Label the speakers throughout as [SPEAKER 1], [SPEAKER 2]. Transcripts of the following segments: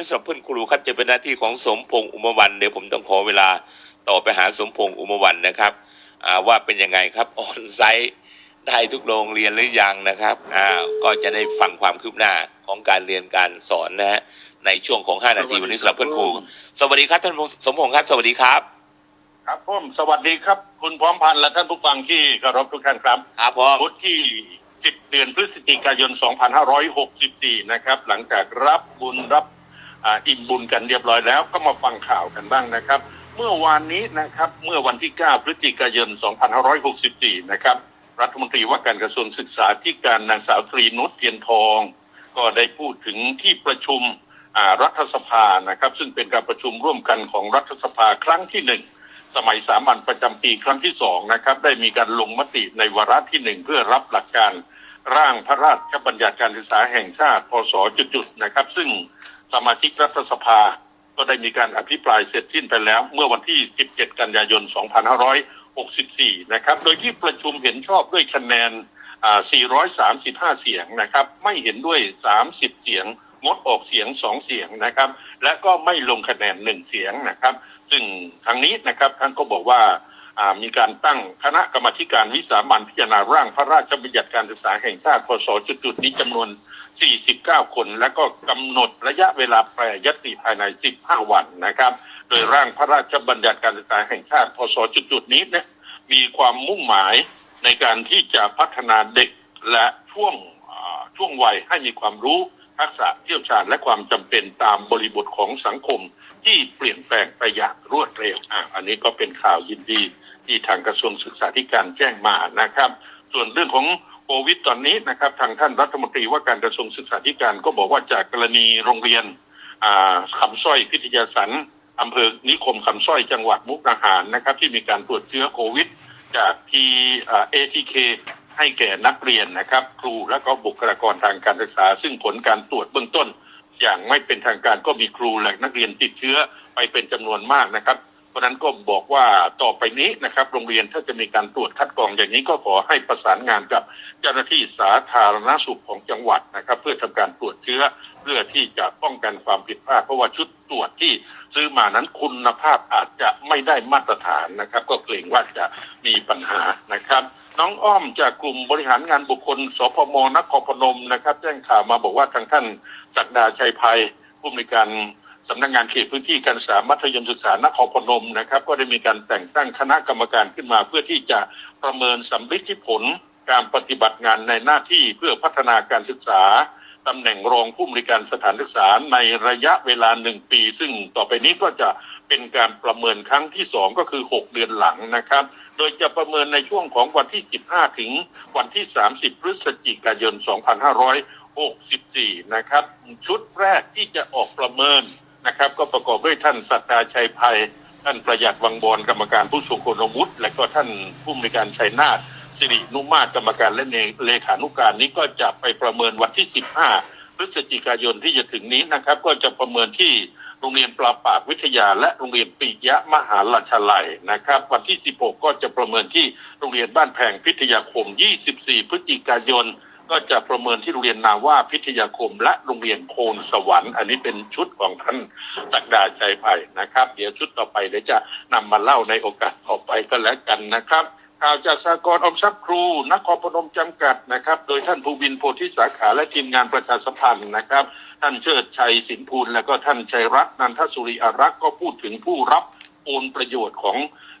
[SPEAKER 1] นี้สำหรับเพื่อนครูครับจะเป็นหน้าที่ของสมพงษ์อุมวันเดี๋ยวผมต้องขอเวลาต่อไปหาสมพงษ์อุมวันนะครับอ่าว่าเป็นยังไงครับออนไซต์ได้ทุกโรงเรียนหรือยังนะครับอ่าก็จะได้ฟังความคืบหน้าของการเรียนการสอนนะฮะในช่วงของ 5 นาทีวันนี้สำหรับเพื่อนครู สวัสดีครับท่านสมพงษ์ครับ สวัสดีครับ
[SPEAKER 2] ครับผมสวัสดีครับ คุณพร้อมพันธ์และท่านผู้ฟังที่เคารพทุกท่านครับ
[SPEAKER 1] ครับผม
[SPEAKER 2] พุธที่10 เดือนพฤศจิกายน 2564 นะครับ หลังจากรับบุญรับ อ่าอิ่มบุญกันเรียบร้อยแล้วก็มาฟังข่าวกันบ้างนะครับ เมื่อวานนี้นะครับเมื่อวันที่ 9 พฤศจิกายน 2564 นะครับ รัฐมนตรีว่าการกระทรวงศึกษาธิการนางสาวตรีนุชเทียนทอง ก็ได้พูดถึงที่ประชุมอ่ารัฐสภานะครับ ซึ่งเป็นการประชุมร่วมกันของรัฐสภาครั้งที่หนึ่งสมัยสามัญประจำปีครั้งที่สองนะครับ ได้มีการลงมติในวาระที่หนึ่งเพื่อรับหลักการร่างพระราชบัญญัติการศึกษาแห่งชาติพศจุดๆนะครับ ซึ่ง สมาชิกรัฐสภา ก็ได้มีการอภิปรายเสร็จสิ้นไปแล้ว เมื่อวันที่ 17 กันยายน 2564 นะครับ โดยที่ประชุมเห็นชอบด้วยคะแนน 435 เสียงนะครับ ไม่เห็นด้วย 30 เสียง งดออกเสียง 2 เสียงนะครับ และก็ไม่ลงคะแนน 1 เสียงนะครับ ซึ่งทางนี้นะครับท่านก็บอกว่ามีการตั้งคณะกรรมการวิสามัญพิจารณาร่างพระราชบัญญัติการศึกษาแห่งชาติพศจุดๆนี้จำนวน 49 คน และก็กำหนดระยะเวลาแปรยติภายใน 15 วันนะครับ โดยร่างพระราชบัญญัติการศึกษาแห่งชาติพศจุดๆนี้เนี่ยมีความมุ่งหมายในการที่จะพัฒนาเด็กและช่วงช่วงวัยให้มีความรู้ทักษะเที่ยวชาญและความจำเป็นตามบริบทของสังคมที่เปลี่ยนแปลงไปอย่างรวดเร็วอะอันนี้ก็เป็นข่าวยินดีที่ทางกระทรวงศึกษาธิการแจ้งมานะครับ ส่วนเรื่องของ ควิดตอนนี้นะครับทางท่านรัฐมนตรีว่าการกระทรวงศึกษาธิการก็บอกว่าจากกรณีโรงเรียนอ่าคำสร้อยพิทยาสันอำเภอนิคมคำสร้อยจังหวัดมุกดาหารนะครับ ที่มีการตรวจเชื้อโควิด จากทีเอทีเคให้แก่นักเรียนนะครับ ครูและก็บุคลากรทางการศึกษา ซึ่งผลการตรวจเบื้องต้น อย่างไม่เป็นทางการก็มีครูและนักเรียนติดเชื้อไปเป็นจำนวนมากนะครับ เพราะนั้นก็บอกว่าต่อไปนี้นะครับ โรงเรียนถ้าจะมีการตรวจคัดกรองอย่างนี้ก็ขอให้ประสานงานกับเจ้าหน้าที่สาธารณสุขของจังหวัดนะครับ เพื่อทำการตรวจเชื้อเพื่อที่จะป้องกันความผิดพลาดเพราะว่าชุดตรวจที่ซื้อมานั้นคุณภาพอาจจะไม่ได้มาตรฐานนะครับ ก็เกรงว่าจะมีปัญหานะครับน้องอ้อมจากกลุ่มบริหารงานบุคคล สพมนครพนมนะครับ แจ้งข่าวมาบอกว่าทางท่านศักดาชัยภัยผู้อำนวยการ สำนักงานเขตพื้นที่การศึกษามัธยมศึกษานครพนมนะครับ ก็ได้มีการแต่งตั้งคณะกรรมการขึ้นมา เพื่อที่จะประเมินสำลิผลการปฏิบัติงานในหน้าที่เพื่อพัฒนาการศึกษาตำแหน่งรองผู้อำนวยการสถานศึกษาในระยะเวลาหนึ่งปี ซึ่งต่อไปนี้ก็จะเป็นการประเมินครั้งที่สองก็คือ 6 เดือนหลังนะครับ โดยจะประเมินในช่วงของวันที่ 15 ถึงวันที่ 30 พฤศจิกายน 2564 นะครับ ชุดแรกที่จะออกประเมิน นะครับ ก็ประกอบด้วยท่านสัตดาชัยภัย ท่านประหยัดวังบอลกรรมการผู้ทรงคุณวุฒิและก็ท่านผู้อำนวยการชัยนาทสิรินุมาตรกรรมการและเลขานุการนี้ก็จะไปประเมินวันที่ 15 พฤศจิกายนที่จะถึงนี้นะครับ ก็จะประเมินที่โรงเรียนปลาปากวิทยา และโรงเรียนปิยะมหาลัชลัยนะครับ วันที่ 16 ก็จะประเมินที่โรงเรียนบ้านแพงพิทยาคม 24 พฤศจิกายน ก็จะประเมินที่โรงเรียนนาว่าพิทยาคม และโรงเรียนโคนสวรรค์ อันนี้เป็นชุดของท่านตักดาใจไผ่นะครับ เดี๋ยวชุดต่อไปเดี๋ยวจะนำมาเล่าในโอกาสต่อไปก็แล้วกันนะครับข่าวจากสากลอมทรัพย์ครูนครพนมจำกัดนะครับ โดยท่านภูบินโพธิสาขาและทีมงานประชาสัมพันธ์นะครับ ท่านเชิดชัยสินพูลและก็ท่านชัยรัตน์นันทสุริอารักษ์ก็พูดถึงผู้รับโอนประโยชน์ของ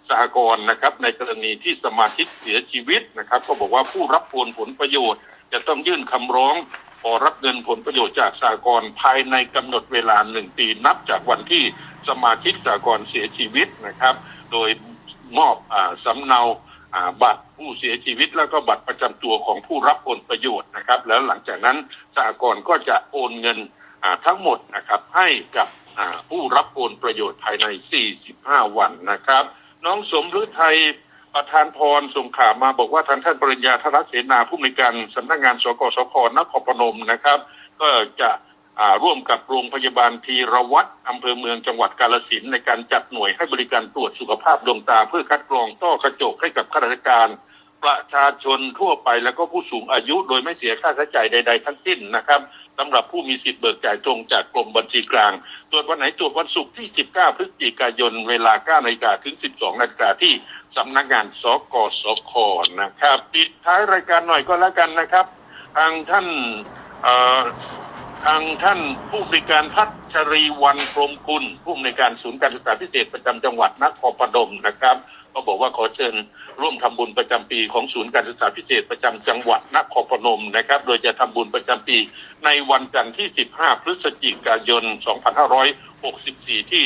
[SPEAKER 2] สหกรณ์นะครับ ในกรณีที่สมาชิกเสียชีวิตนะครับ ก็บอกว่าผู้รับโอนผลประโยชน์ จะต้องยื่นคำร้องขอรับเงินผลประโยชน์จากสหกรภายในกำหนดเวลาหนึ่งปีนับจากวันที่สมาชิกสหกรเสียชีวิตนะครับ โดยมอบอสำเนาบัตรผู้เสียชีวิต แล้วก็บัตรประจำตัวของผู้รับผลประโยชน์นะครับ แล้วหลังจากนั้นสหกรณ์ก็จะโอนเงินทั้งหมดนะครับให้กับผู้รับโอนประโยชน์ภายใน 45 วันนะครับ น้องสมฤทัย ประธานพรส่งข่าวมาบอกว่าทางท่านปริญญาธรเสนาผู้อำนวยการสำนักงานสกสคนครพนมนะครับ ก็จะร่วมกับโรงพยาบาลทีรวัตรอำเภอเมืองจังหวัดกาลสินในการจัดหน่วยให้บริการตรวจสุขภาพดวงตา เพื่อคัดกรองต้อกระจกให้กับข้าราชการ ประชาชนทั่วไปแล้วก็ผู้สูงอายุโดยไม่เสียค่าใช้จ่ายใด ๆ ทั้งสิ้นนะครับ สำหรับผู้มีสิทธิ์เบิกจ่ายตรงจากกรมบัญชีกลาง ตรวจวันไหนตรวจวันศุกร์ที่ 19 พฤศจิกายน เวลา9นาฬิกาถึง 12นาฬิกาที่สำนักงานสกสคนะครับ ปิดท้ายรายการหน่อยก็แล้วกันนะครับ ทางท่านทางท่านผู้อำนวยการพัชรีวันพรมคุณ ผู้อำนวยการศูนย์การศึกษาพิเศษประจำจังหวัดนครปฐมนะครับ ก็บอกว่าขอเชิญร่วมทำบุญประจำปีของศูนย์การศึกษาพิเศษประจำจังหวัดนครพนมนะครับ โดยจะทำบุญประจำปีในวันจันทร์ที่ 15 พฤศจิกายน 2564 ที่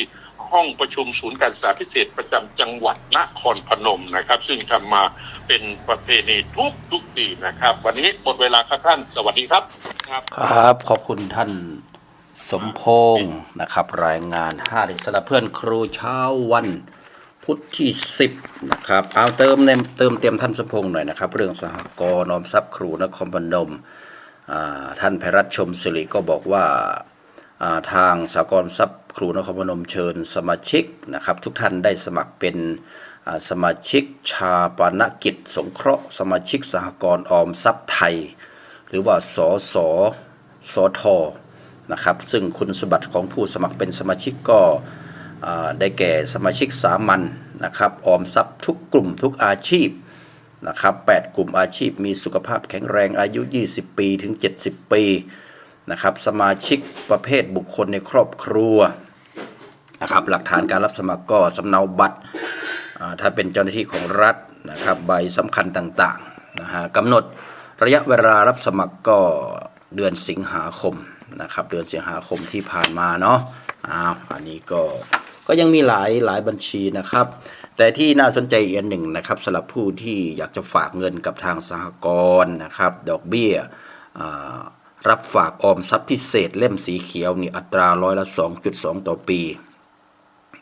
[SPEAKER 2] ห้องประชุมศูนย์การศึกษาพิเศษประจำจังหวัดนครพนมนะครับ ซึ่งทำมาเป็นประเพณีทุกทุกๆปีนะครับ วันนี้หมดเวลาครับท่านสวัสดีครับ ครับ
[SPEAKER 3] ครับขอบคุณท่านสมพงศ์นะครับ รายงานห้าเด็กสละเพื่อนครูเช้าวัน พุธที่ 10 นะครับ เอาเติมเนมเติมเต็มท่านสพงศ์หน่อยนะครับ เรื่องสหกรณ์อมทรัพย์ครูนครพนมท่านไพรัตชมสิริก็บอกว่าทางสหกรณ์ทรัพย์ครูนครพนมเชิญสมาชิกนะครับ ทุกท่านได้สมัครเป็นสมาชิกชาปนกิจ สงเคราะห์ สมาชิกสหกรณ์ออมทรัพย์ไทย หรือว่าสสสทนะครับ ซึ่งคุณสมบัติของผู้สมัครเป็นสมาชิกก็ ได้แก่สมาชิกสามัญนะครับออมทรัพย์ทุกกลุ่มทุกอาชีพนะครับ8กลุ่มอาชีพมีสุขภาพแข็งแรงอายุ 20 ปีถึง 70 ปีนะครับสมาชิกประเภทบุคคลในครอบครัวนะครับหลักฐานการรับสมัครก็สำเนาบัตรถ้าเป็นเจ้าหน้าที่ของรัฐนะครับใบสำคัญต่างๆนะฮะกำหนดระยะเวลารับสมัครก็เดือนสิงหาคมนะครับเดือนสิงหาคมที่ผ่านมาเนาะอ้าวอันนี้ก็ ก็ยังมีหลายหลายบัญชีนะครับ แต่ที่น่าสนใจอีกอันหนึ่งนะครับสำหรับผู้ที่อยากจะฝากเงินกับทางสหกรณ์นะครับ ดอกเบี้ยรับฝากออมทรัพย์พิเศษเล่มสีเขียวนี่อัตราร้อยละ2.2 ต่อปี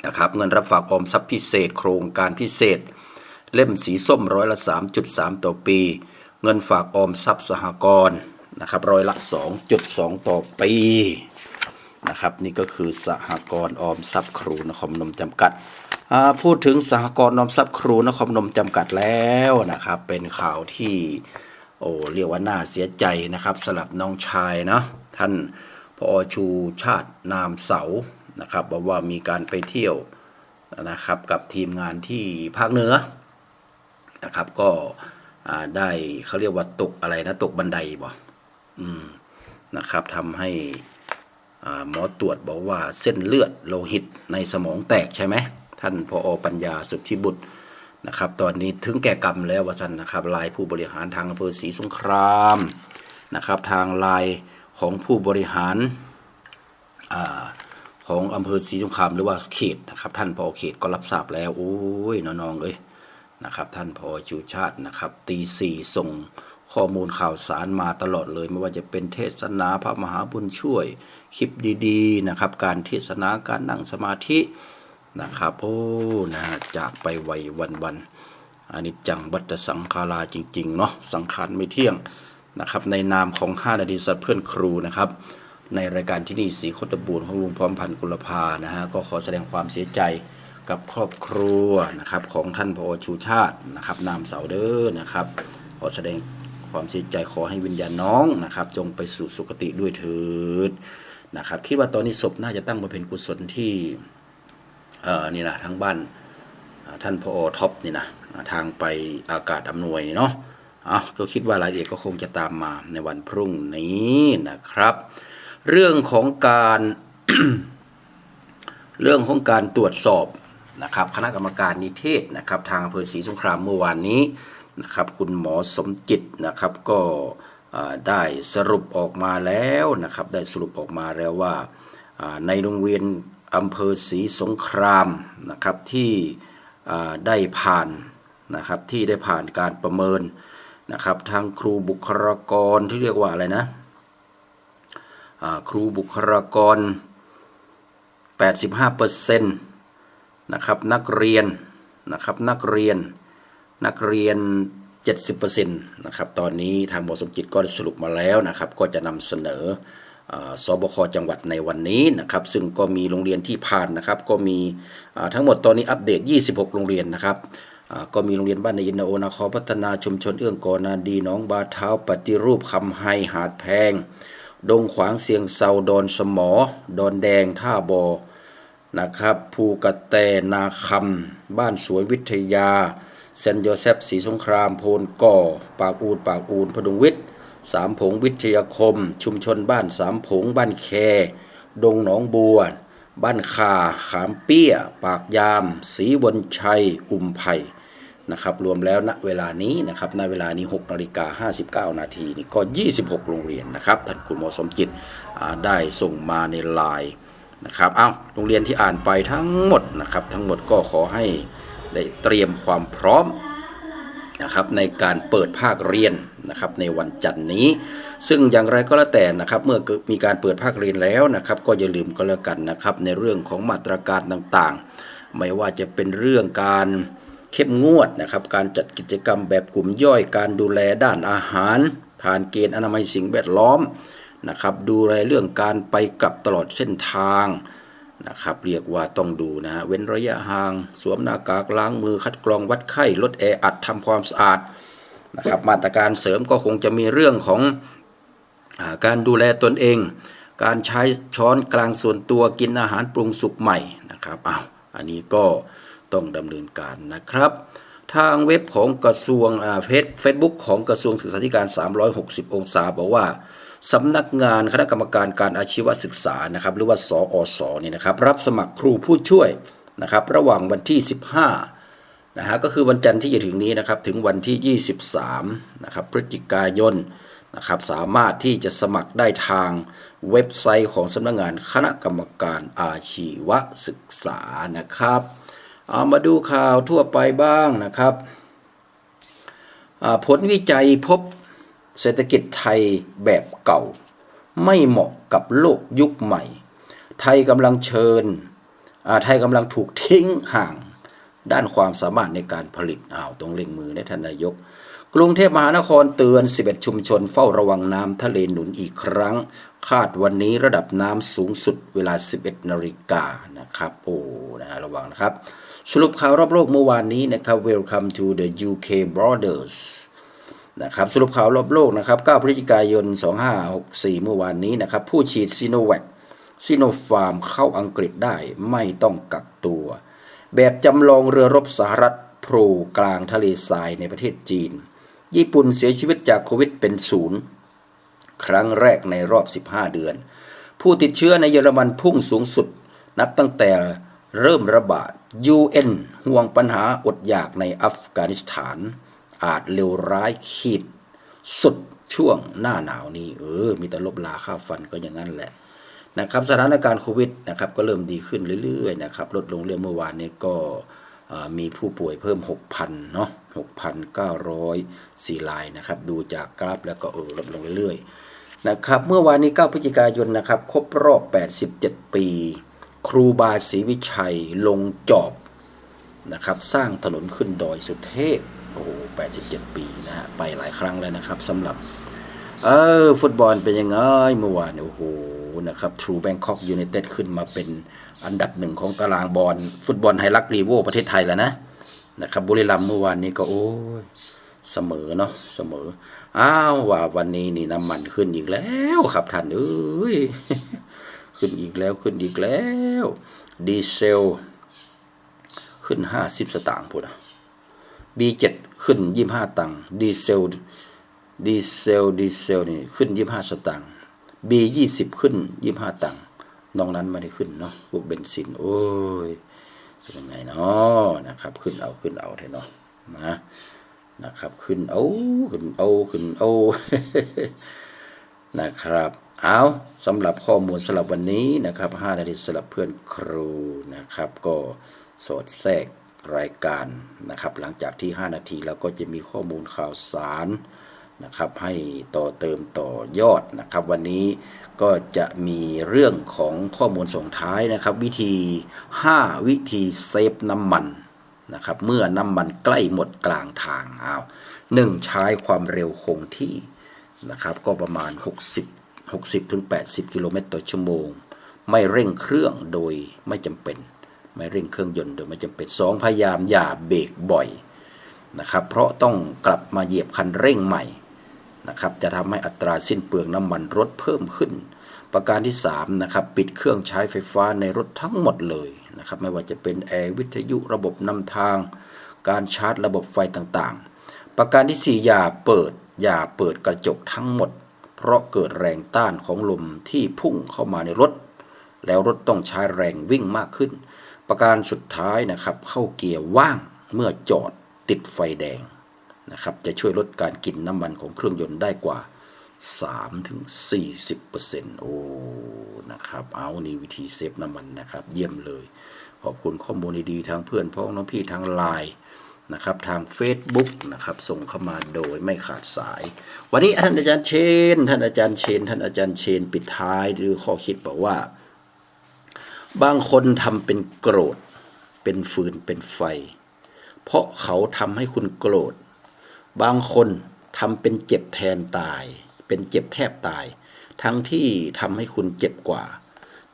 [SPEAKER 3] นะครับเงินรับฝากออมทรัพย์พิเศษ โครงการพิเศษ เล่มสีส้มร้อยละ 3.3 ต่อปี เงินฝากออมทรัพย์สหกรณ์นะครับร้อยละ 2.2 ต่อปี นะครับ นี่ก็คือสหกรณ์ออมทรัพย์ครูนครพนมจำกัดพูดถึงสหกรณ์ออมทรัพย์ครูนครพนมจำกัดแล้วนะครับ เป็นข่าวที่โอ้เรียกว่าน่าเสียใจนะครับสำหรับน้องชายเนาะท่านพอชูชาตินามเสานะครับบอกว่ามีการไปเที่ยวนะครับกับทีมงานที่ภาคเหนือนะครับก็ได้เขาเรียกว่าตกอะไรนะตกบันไดบ่อืมนะครับทำให้ หมอตรวจบอกว่าเส้นเลือดโลหิตในสมองแตกใช่ไหมท่านพอปัญญาสุทธิบุตรนะครับ ตอนนี้ถึงแก่กรรมแล้วว่าสันนะครับลายผู้บริหารทางอำเภอศรีสงครามนะครับ ทางลายของผู้บริหารอาของอำเภอศรีสงครามหรือว่าเขตนะครับ ท่านพอเขตก็รับทราบแล้วโอ้ยน้องๆเอ้ยนะครับ ท่านพอชูชาตินะครับตีสี่ส่ง ข้อมูลข่าวสารมาตลอดเลย ไม่ว่าจะเป็นเทศนาพระมหาบุญช่วย คลิปดีๆนะครับ การเทศนาการนั่งสมาธินะครับโอ้นะฮะจากไปไววันๆอันนี้จังวัตสังขาราจริงๆเนาะสังขารไม่เที่ยงนะครับในนามของ 5 นาทีสัตว์เพื่อนครูนะครับ ในรายการที่นี่สีโคตบูรณ์ของลุงพร้อมพันธ์กุลภานะฮะก็ขอแสดงความเสียใจกับครอบครัวนะครับของท่านพอชูชาตินะครับนามเสาเด้อนะครับขอแสดง ความเสียใจขอให้วิญญาณน้องนะครับ จงไปสู่สุคติด้วยเถิดนะครับ คิดว่าตอนนี้ศพน่าจะตั้งบำเพ็ญกุศลที่เอ่อนี่นะทางบ้านท่านพอท็อปนี่นะทางไปอากาศอำนวยเนาะอะก็คิดว่ารายละเอียดก็คงจะตามมาในวันพรุ่งนี้นะครับ เรื่องของการเรื่องของการตรวจสอบนะครับ คณะกรรมการนิเทศนะครับ ทางอำเภอศรีสงครามเมื่อวานนี้ นะครับคุณหมอสมจิตนะครับก็ได้สรุปออกมาแล้วนะครับได้สรุปออกมาแล้วว่าในโรงเรียนอำเภอศรีสงครามนะครับที่ได้ผ่านนะครับที่ได้ผ่านการประเมินนะครับทางครูบุคลากรที่เรียกว่าอะไรนะครูบุคลากร 85%นะครับนักเรียนนะครับนักเรียน นักเรียน 70%นะครับตอนนี้ทางหมอสมจิตก็สรุปมาแล้วนะครับ ก็จะนำเสนอเออสบคจังหวัดในวันนี้นะครับ ซึ่งก็มีโรงเรียนที่ผ่านนะครับ ก็มีทั้งหมดตอนนี้อัปเดต 26 โรงเรียนนะครับก็มีโรงเรียนบ้านในอินโอนาคอพัฒนาชุมชนเอื้องกอนาดีน้องบาเท้าปฏิรูปคำไฮหาดแพง ดงขวางเสียงเซาดอนสมอ ดอนแดงท่าบอนะครับภูกระแตนาคำบ้านสวนวิทยา เซนโยเซฟศรีสงคราม โพนก่อ ปากอูดปากอูนพดุงวิทย์สามผงวิทยาคม ชุมชนบ้านสามผง บ้านแค ดงหนองบัว บ้านคาขามเปี้ย ปากยามศรีบนชัย อุ่มไผ่นะครับรวมแล้วณเวลานี้นะครับณเวลานี้6นาฬิกา59 นาทีนี่ก็ 26 โรงเรียนนะครับท่านคุณหมอสมจิตได้ส่งมาในไลน์นะครับเอาโรงเรียนที่อ่านไปทั้งหมดนะครับทั้งหมดก็ขอให้ ได้เตรียมความพร้อมนะครับในการเปิดภาคเรียนนะครับในวันจันทร์นี้ ซึ่งอย่างไรก็แล้วแต่นะครับเมื่อมีการเปิดภาคเรียนแล้วนะครับ ก็อย่าลืมก็แล้วกันนะครับในเรื่องของมาตรการต่างๆ ไม่ว่าจะเป็นเรื่องการเข้มงวดนะครับการจัดกิจกรรมแบบกลุ่มย่อย การดูแลด้านอาหาร ผ่านเกณฑ์อนามัยสิ่งแวดล้อมนะครับดูแลเรื่องการไปกลับตลอดเส้นทาง นะครับเรียกว่าต้องดูนะฮะเว้นระยะห่าง สวมหน้ากากล้างมือคัดกรองวัดไข้ ลดแออัดทำความสะอาดนะครับมาตรการเสริมก็คงจะมีเรื่องของอการดูแลตนเอง การใช้ช้อนกลางส่วนตัวกินอาหารปรุงสุกใหม่นะครับอ้าวอันนี้ก็ต้องดำเนินการนะครับ ทางเว็บของกระทรวงเฟซเฟซบุ๊กของกระทรวงศึกษาธิการ 360 องศาบอกว่า สำนักงานคณะกรรมการการอาชีวศึกษานะครับหรือว่าสอสเนี่ยนะครับรับสมัครครูผู้ช่วยนะครับระหว่างวันที่ 15นะฮะก็คือวันจันทร์ที่จะถึงนี้นะครับถึงวันที่ 23นะครับพฤศจิกายนนะครับสามารถที่จะสมัครได้ทางเว็บไซต์ของสำนักงานคณะกรรมการอาชีวศึกษานะครับเอามาดูข่าวทั่วไปบ้างนะครับผลวิจัยพบ เศรษฐกิจไทยแบบเก่า ไม่เหมาะกับโลกยุคใหม่ ไทยกำลังเชิญไทยกำลังถูกทิ้งห่างด้านความสามารถในการผลิตอ้าวตรงเร่งมือในท่านนายก กรุงเทพมหานครเตือน 11 ชุมชนเฝ้าระวังน้ำทะเลหนุนอีกครั้ง คาดวันนี้ระดับน้ำสูงสุดเวลา 11 นาฬิกานะครับโอ้นะฮะระวังนะครับ สรุปข่าวรอบโลกเมื่อวานนี้นะครับ Welcome to the UK Brothers นะครับสรุปข่าวรอบโลกนะครับ 9 พฤศจิกายน 2564 เมื่อวานนี้นะครับ ผู้ฉีดซีโนแวคซีโนฟาร์มเข้าอังกฤษได้ไม่ต้องกักตัว แบบจำลองเรือรบสหรัฐโผล่กลางทะเลทรายในประเทศจีน ญี่ปุ่นเสียชีวิตจากโควิดเป็นศูนย์ครั้งแรกในรอบ 15 เดือน ผู้ติดเชื้อในเยอรมันพุ่งสูงสุด นับตั้งแต่เริ่มระบาด UN ห่วงปัญหาอดอยากในอัฟกานิสถาน อาจเลวร้ายขีด สุดช่วงหน้าหนาวนี้เออ มีแต่ลบลาค่าฟันก็อย่างนั้นแหละนะครับสถานการณ์โควิดนะครับก็เริ่มดีขึ้นเรื่อยๆนะครับลดลงเรื่อยเมื่อวานนี้ก็มีผู้ป่วยเพิ่ม 6,000เนาะ6,904รายนะครับดูจากกราฟแล้วก็เออลดลงเรื่อยๆนะครับเมื่อวานนี้ 9 พฤศจิกายนนะครับครบรอบ 87 ปี ครูบาศรีวิชัยลงจอบนะครับสร้างถนนขึ้นดอยสุเทพโอ้โห 87 ปีนะฮะไปหลายครั้งแล้วนะครับสำหรับ เออฟุตบอลเป็นยังไงเมื่อวานโอ้โหนะครับ True Bangkok United ขึ้นมาเป็นอันดับหนึ่งของตารางบอลฟุตบอลไฮรักรีโวประเทศไทยแล้วนะนะครับบุรีรัมย์เมื่อวานนี้ก็โอ้ยเสมอเนาะเสมออ้าวว่าวันนี้นี่น้ำมันขึ้นอีกแล้วครับท่านเอ้ยขึ้นอีกแล้วขึ้นอีกแล้ว ดีเซล ขึ้นห้าสิบสตางค์พูดอะ B7 ขึ้นยี่ห้าตังค์ดีเซลดีเซลดีเซลนี่ขึ้นยี่ห้าสตางค์ B20 ขึ้นยี่ห้าตังค์นอกนั้นไม่ได้ขึ้นเนาะพวกเบนซิน โอ้ยเป็นยังไงเนาะนะครับ ขึ้นเอาขึ้นเอาเถอะเนาะนะนะครับ ขึ้นเอาขึ้นเอาขึ้นเอานะครับเอาสำหรับข้อมูลสำหรับวันนี้นะครับ5นาทีสำหรับเพื่อนครูนะครับ ก็สอดแทรก รายการนะครับ หลังจากที่ 5 นาทีแล้วก็จะมีข้อมูลข่าวสารนะครับ ให้ต่อเติมต่อยอดนะครับ วันนี้ก็จะมีเรื่องของข้อมูลส่งท้ายนะครับ วิธี 5 วิธีเซฟน้ำมันนะครับ เมื่อน้ำมันใกล้หมดกลางทางเอาหนึ่งใช้ความเร็วคงที่นะครับ ก็ประมาณ 60 60ถึง80 กิโลเมตรต่อชั่วโมง ไม่เร่งเครื่องโดยไม่จำเป็น ไม่เร่งเครื่องยนต์โดยไม่จำเป็นสองพยายามอย่าเบรกบ่อยนะครับเพราะต้องกลับมาเหยียบคันเร่งใหม่นะครับจะทำให้อัตราสิ้นเปลืองน้ำมันรถเพิ่มขึ้น ประการที่3นะครับปิดเครื่องใช้ไฟฟ้าในรถทั้งหมดเลยนะครับไม่ว่าจะเป็นแอร์วิทยุระบบนำทาง การชาร์จระบบไฟต่างๆ ประการที่ 4 อย่าเปิดอย่าเปิดกระจกทั้งหมด เพราะเกิดแรงต้านของลมที่พุ่งเข้ามาในรถ แล้วรถต้องใช้แรงวิ่งมากขึ้น ประการสุดท้ายนะครับ เข้าเกียร์ว่างเมื่อจอดติดไฟแดงนะครับจะช่วยลดการกินน้ำมันของเครื่องยนต์ได้กว่า 3-40%โอ้นะครับเอานี่วิธีเซฟน้ำมันนะครับ เยี่ยมเลย ขอบคุณข้อมูลดีๆทางเพื่อนพ้องน้องพี่ทางไลน์นะครับทาง Facebook นะครับส่งเข้ามาโดยไม่ขาดสาย วันนี้ท่านอาจารย์เชน ท่านอาจารย์เชน ท่านอาจารย์เชน ปิดท้ายด้วยข้อคิดบอกว่า บางคนทำเป็นโกรธ เป็นฟืนเป็นไฟ เพราะเขาทำให้คุณโกรธ บางคนทำเป็นเจ็บแทนตาย เป็นเจ็บแทบตาย ทั้งที่ทำให้คุณเจ็บกว่า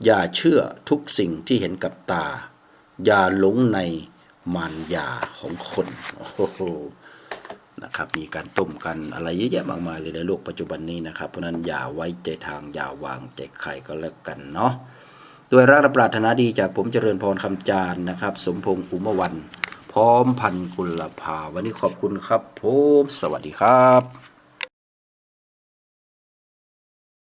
[SPEAKER 3] อย่าเชื่อทุกสิ่งที่เห็นกับตา อย่าหลงในมารยาของคนโอ้โหนะครับมีการต้มกันอะไรเยอะแยะมากมายเลยในโลกปัจจุบันนี้นะครับ เพราะฉะนั้นอย่าไว้ใจทางอย่าวางใจใครก็แล้วกันเนาะ ด้วยรักและปรารถนาดีจากผมเจริญพรคำจานนะครับ สมพงษ์อุมวัน พร้อมพันกุลภา วันนี้ขอบคุณครับผมสวัสดีครับ